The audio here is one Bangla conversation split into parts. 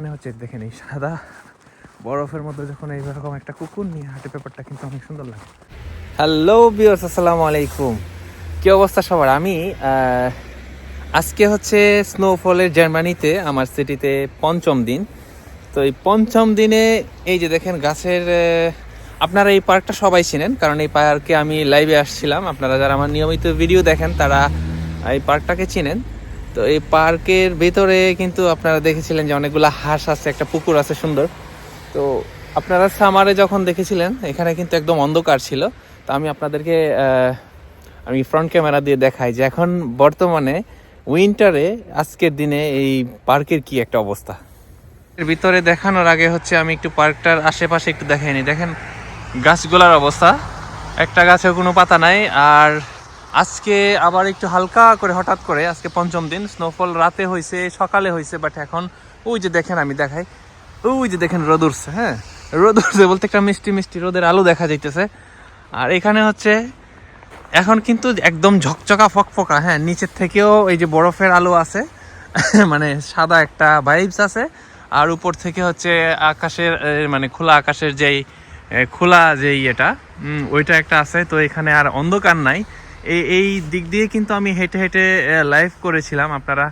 মানে হচ্ছে দেখেন এই সাদা বরফের মধ্যে যখন এইরকম একটা কুকুর নিয়ে হাঁটে পেপারটা কিন্তু অনেক সুন্দর লাগে। হ্যালো বিয়র্স আসসালামু আলাইকুম। কি অবস্থা সবার? আমি আজকে হচ্ছে স্নোফলের জার্মানিতে, আমার সিটিতে পঞ্চম দিন। তো এই পঞ্চম দিনে এই যে দেখেন গাছের আপনারা এই পার্কটা সবাই চিনেন, কারণ এই পার্কে আমি লাইভে আসছিলাম। আপনারা যারা আমার নিয়মিত ভিডিও দেখেন, তারা এই পার্কটাকে চিনেন। তো এই পার্কের ভেতরে কিন্তু আপনারা দেখেছিলেন যে অনেকগুলো হাঁস আছে, একটা পুকুর আছে সুন্দর। তো আপনারা সামারে যখন দেখেছিলেন, এখানে কিন্তু একদম অন্ধকার ছিল। তো আমি আপনাদেরকে আমি ফ্রন্ট ক্যামেরা দিয়ে দেখাই যে এখন বর্তমানে উইন্টারে আজকের দিনে এই পার্কের কি একটা অবস্থা। এর ভিতরে দেখানোর আগে হচ্ছে আমি একটু পার্কটার আশেপাশে একটু দেখাইনি দেখেন গাছগুলার অবস্থা। একটা গাছেও কোনো পাতা নাই, আর আজকে আবার একটু হালকা করে, হঠাৎ করে আজকে পঞ্চম দিন স্নোফল রাতে হয়েছে সকালে হয়েছে বাট এখন ওই যে দেখেন আমি দেখাই, ওই যে দেখেন রোদ উঠছে হ্যাঁ? রোদ উঠছে বলতে একটা মিষ্টি মিষ্টি রোদের আলো দেখা যাইতেছে। আর এখানে হচ্ছে, এখন কিন্তু একদম ঝকঝকা ফকফকা হ্যাঁ? নিচের থেকেও এই যে বরফের আলো আছে মানে সাদা একটা ভাইবস আছে। আর উপর থেকে হচ্ছে আকাশের মানে খোলা আকাশের যেই খোলা যেই এটা ওইটা একটা আছে, তো এখানে আর অন্ধকার নাই। এই এই দিক দিয়ে কিন্তু আমি হেঁটে হেঁটে লাইভ করেছিলাম, আপনারা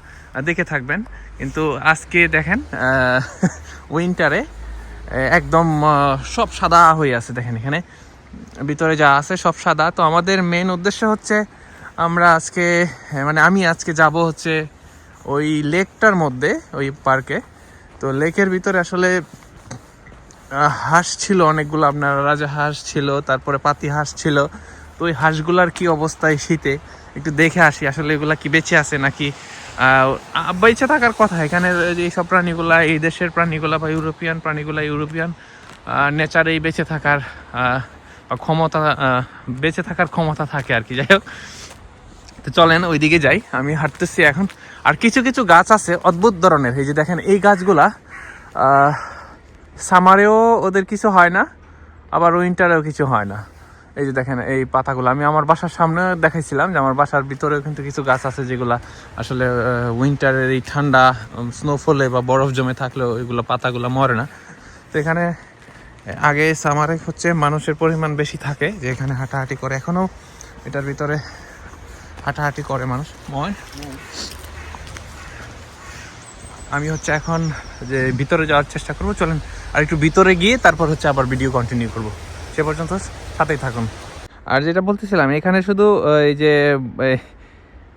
দেখে থাকবেন। কিন্তু আজকে দেখেন উইন্টারে একদম সব সাদা হয়ে আছে, দেখেন এখানে। ভিতরে যা আছে সব সাদা। তো আমাদের মেন উদ্দেশ্য হচ্ছে, আমরা আজকে মানে আমি আজকে যাব হচ্ছে ওই লেকটার মধ্যে, ওই পার্কে তো লেকের ভিতরে আসলে হাঁস ছিল অনেকগুলো, আপনার রাজা হাঁস ছিল, তারপরে পাতি হাঁস ছিল। তো ওই হাঁসগুলার কি অবস্থা এই শীতে? একটু দেখে আসি, আসলে এগুলা কি বেঁচে আছে নাকি? বেঁচে থাকার কথা এখানে এইসব প্রাণীগুলা, এই দেশের প্রাণীগুলা বা ইউরোপিয়ান প্রাণীগুলা, ইউরোপিয়ান নেচারেই বেঁচে থাকার ক্ষমতা বেঁচে থাকার ক্ষমতা থাকে আর কি, যাই হোক। তো চলেন ওইদিকে যাই, আমি হাঁটতেছি এখন। আর কিছু কিছু গাছ আছে অদ্ভুত ধরনের, এই যে দেখেন এই গাছগুলা সামারেও ওদের কিছু হয় না, আবার উইন্টারেও কিছু হয় না। এই যে দেখেন, এই পাতাগুলো। আমি আমার বাসার সামনে দেখাইছিলাম যে আমার বাসার ভিতরেও কিন্তু কিছু গাছ আছে যেগুলা আসলে উইন্টারের এই ঠান্ডা স্নোফলে বা বরফ জমে থাকলেও এগুলো পাতাগুলো মরে না। তো এখানে আগে সামারে হচ্ছে মানুষের পরিমাণ বেশি থাকে, যে এখানে হাঁটাহাঁটি করে। এখনও এটার ভিতরে হাঁটাহাঁটি করে মানুষ। ময়? আমি হচ্ছে এখন যে ভিতরে যাওয়ার চেষ্টা করব। চলেন আর একটু ভিতরে গিয়ে তারপর হচ্ছে আবার ভিডিও কন্টিনিউ করব। সে পর্যন্ত সাথেই থাকুন। আর যেটা বলতেছিলাম, এখানে শুধু এই যে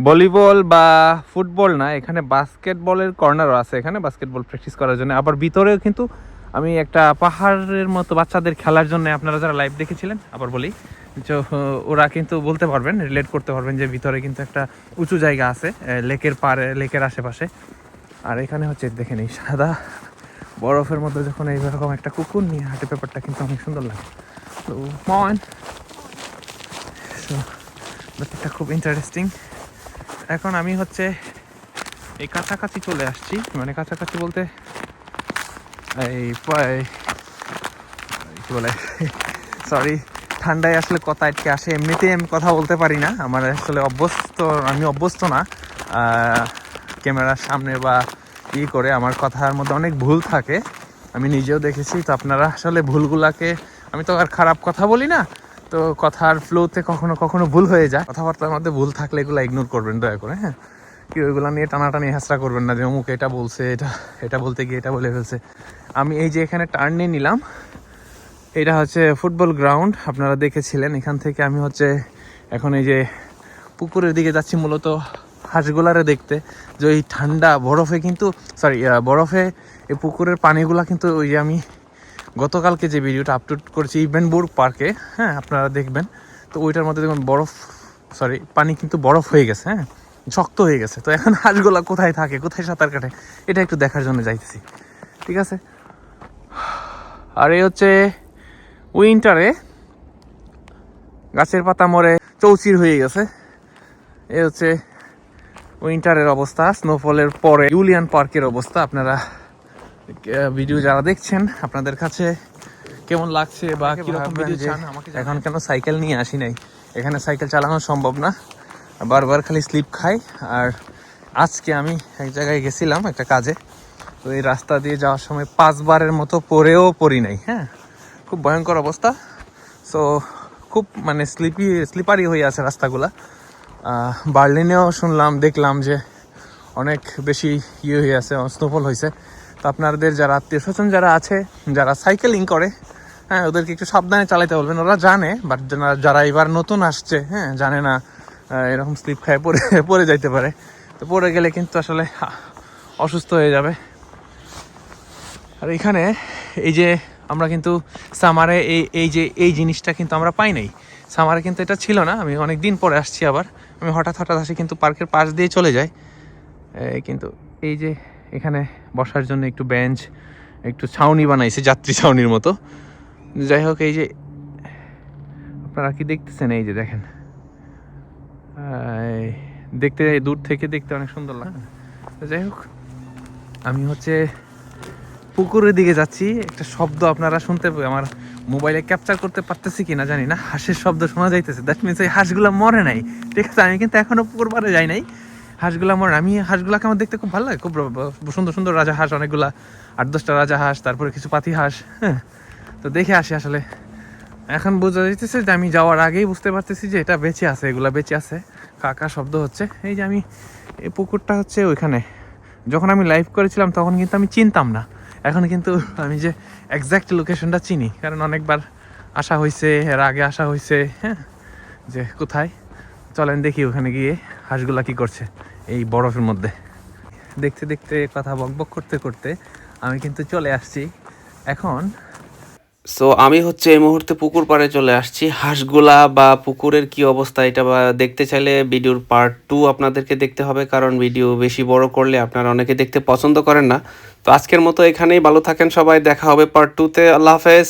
ভলিবল বা ফুটবল না, এখানে বাস্কেটবলের কর্নারও আছে এখানে, বাস্কেটবল প্র্যাকটিস করার জন্য। আবার ভিতরেও কিন্তু আমি একটা পাহাড়ের মতো বাচ্চাদের খেলার জন্য আপনারা যারা লাইভ দেখেছিলেন, আবার বলি তো ওরা কিন্তু বলতে পারবেন, রিলেট করতে পারবেন যে ভিতরে কিন্তু একটা উঁচু জায়গা আছে লেকের পাড়ে লেকের আশেপাশে। আর এখানে হচ্ছে, দেখেন এই সাদা বরফের মধ্যে যখন এইরকম একটা কুকুর নিয়ে হাঁটে পেপারটা কিন্তু অনেক সুন্দর লাগে। তো মন ব্যাপারটা খুব ইন্টারেস্টিং এখন আমি হচ্ছে এই কাছাকাছি চলে আসছি মানে কাছাকাছি বলতে এই কি বলে সরি ঠান্ডায় আসলে কথা আটকে আসে। এমনিতেই আমি কথা বলতে পারি না, আমার আসলে অভ্যস্ত, আমি অভ্যস্ত না। ক্যামেরার সামনে বা ই করে আমার কথার মধ্যে অনেক ভুল থাকে। আমি নিজেও দেখেছি, তো আপনারা আসলে ভুলগুলাকে আমি তো আর খারাপ কথা বলি না, তো কথার ফ্লোতে কখনো কখনো ভুল হয়ে যায়। কথাবার্তার মধ্যে ভুল থাকলে এগুলো ইগনোর করবেন, দয়া করে হ্যাঁ? কি, ওইগুলো নিয়ে টানাটানি হাসরা করবেন না যে, অমুক এটা বলছে, এটা এটা বলতে গিয়ে এটা বলে ফেলছে। আমি এই যে এখানে টার্ন নিয়ে নিলাম, এটা হচ্ছে ফুটবল গ্রাউন্ড আপনারা দেখেছিলেন। এখান থেকে আমি হচ্ছে এখন এই যে পুকুরের দিকে যাচ্ছি, মূলত হাঁসগুলারে দেখতে। যে ওই ঠান্ডা বরফে কিন্তু সরি বরফে এই পুকুরের পানিগুলা কিন্তু ওই যে আমি গতকালকে যে ভিডিওটা আপলোড করেছি ইভেনবুর্গ পার্কে হ্যাঁ আপনারা দেখবেন। তো ওইটার মধ্যে দেখুন বরফ সরি পানি কিন্তু বরফ হয়ে গেছে হ্যাঁ শক্ত হয়ে গেছে। তো এখন হাঁসগুলা কোথায় থাকে? কোথায় সাঁতার কাটে? এটা একটু দেখার জন্য যাইতেছি। ঠিক আছে? আর এই হচ্ছে উইন্টারে গাছের পাতা মরে চৌচির হয়ে গেছে। এ হচ্ছে উইন্টারের অবস্থা স্নোফলের পরে। ইউলিয়ান পার্কের অবস্থা, আপনারা ভিডিও যারা দেখছেন আপনাদের কাছে কেমন লাগছে বা কীরকম ভিডিও চান আমাকে এখন কেন সাইকেল নিয়ে আসি নাই? এখানে সাইকেল চালানো সম্ভব না। বারবার খালি স্লিপ খাই। আর আজকে আমি এক জায়গায় গেছিলাম একটা কাজে। তো এই রাস্তা দিয়ে যাওয়ার সময় পাঁচবারের মতো পড়েও পড়ি নাই হ্যাঁ? খুব ভয়ঙ্কর অবস্থা। সো খুব মানে স্লিপি স্লিপারি হয়ে আছে রাস্তাগুলা। বার্লিনেও শুনলাম দেখলাম যে অনেক বেশি ইয়ে হয়ে আছে স্নোফল হয়েছে। তো আপনাদের যারা আত্মীয় স্বজন যারা আছে, যারা সাইকেলিং করে হ্যাঁ ওদেরকে একটু সাবধানে চালাতে বলবেন। ওরা জানে বাট যারা এবার নতুন আসছে হ্যাঁ জানে না এরকম স্লিপ খায়, পড়ে পড়ে যাইতে পারে। তো পড়ে গেলে কিন্তু আসলে অসুস্থ হয়ে যাবে। আর এখানে এই যে আমরা কিন্তু সামারে এই এই যে, এই জিনিসটা কিন্তু আমরা পাই নাই। সামারে কিন্তু এটা ছিল না, আমি অনেক দিন পরে আসছি আবার। আমি হঠাৎ হঠাৎ আসি কিন্তু পার্কের পাশ দিয়ে চলে যাই। কিন্তু, এই যে এখানে বসার জন্য একটু বেঞ্চ একটু ছাউনি বানাইছে, যাত্রী ছাউনির মতো। যাই হোক, এই যে, আপনারা কি দেখতেছেন? এই যে দেখেন। দেখতে দূর থেকে দেখতে অনেক সুন্দর লাগে যাই হোক, আমি হচ্ছে পুকুরের দিকে যাচ্ছি। একটা শব্দ আপনারা শুনতে আমার মোবাইলে ক্যাপচার করতে পারতেছি কিনা জানি না। হাঁসের শব্দ শোনা যাইতেছে। দ্যাট মিনস এই হাঁসগুলো মরে নাই। ঠিক আছে, আমি কিন্তু এখনও পুকুর পাড়ে যাই নাই। হাঁসগুলা আমার, আমি হাঁসগুলাকে আমার দেখতে খুব ভালো লাগে। খুব সুন্দর সুন্দর রাজা হাঁস, অনেকগুলা আট দশটা রাজা হাঁস, তারপরে কিছু পাতি হাঁস হ্যাঁ। তো দেখে আসি আসলে। এখন বোঝা যাইতেছে যে আমি যাওয়ার আগেই বুঝতে পারতেছি যে এটা বেঁচে আছে, এগুলা বেঁচে আছে। কাকা শব্দ হচ্ছে। এই যে আমি, এই পুকুরটা হচ্ছে ওইখানে। যখন আমি লাইভ করেছিলাম তখন কিন্তু আমি চিনতাম না। এখন কিন্তু আমি যে এক্স্যাক্ট লোকেশনটা চিনি, কারণ অনেকবার আসা হয়েছে এর আগে আসা হয়েছে হ্যাঁ। যে কোথায়? চলেন দেখি ওখানে গিয়ে। হাঁসগুলা কি করছে এই বরফের মধ্যে। দেখতে দেখতে, কথা বকবক করতে করতে আমি কিন্তু চলে আসছি এখন। সো আমি হচ্ছে এই মুহূর্তে পুকুর পাড়ে চলে আসছি। হাঁসগুলা বা পুকুরের কি অবস্থা এটা বা দেখতে চাইলে ভিডিওর পার্ট টু আপনাদেরকে দেখতে হবে, কারণ ভিডিও বেশি বড় করলে আপনারা অনেকে দেখতে পছন্দ করেন না। তো আজকের মতো এখানেই ভালো থাকেন সবাই, দেখা হবে পার্ট টুতে আল্লাহ হাফেজ।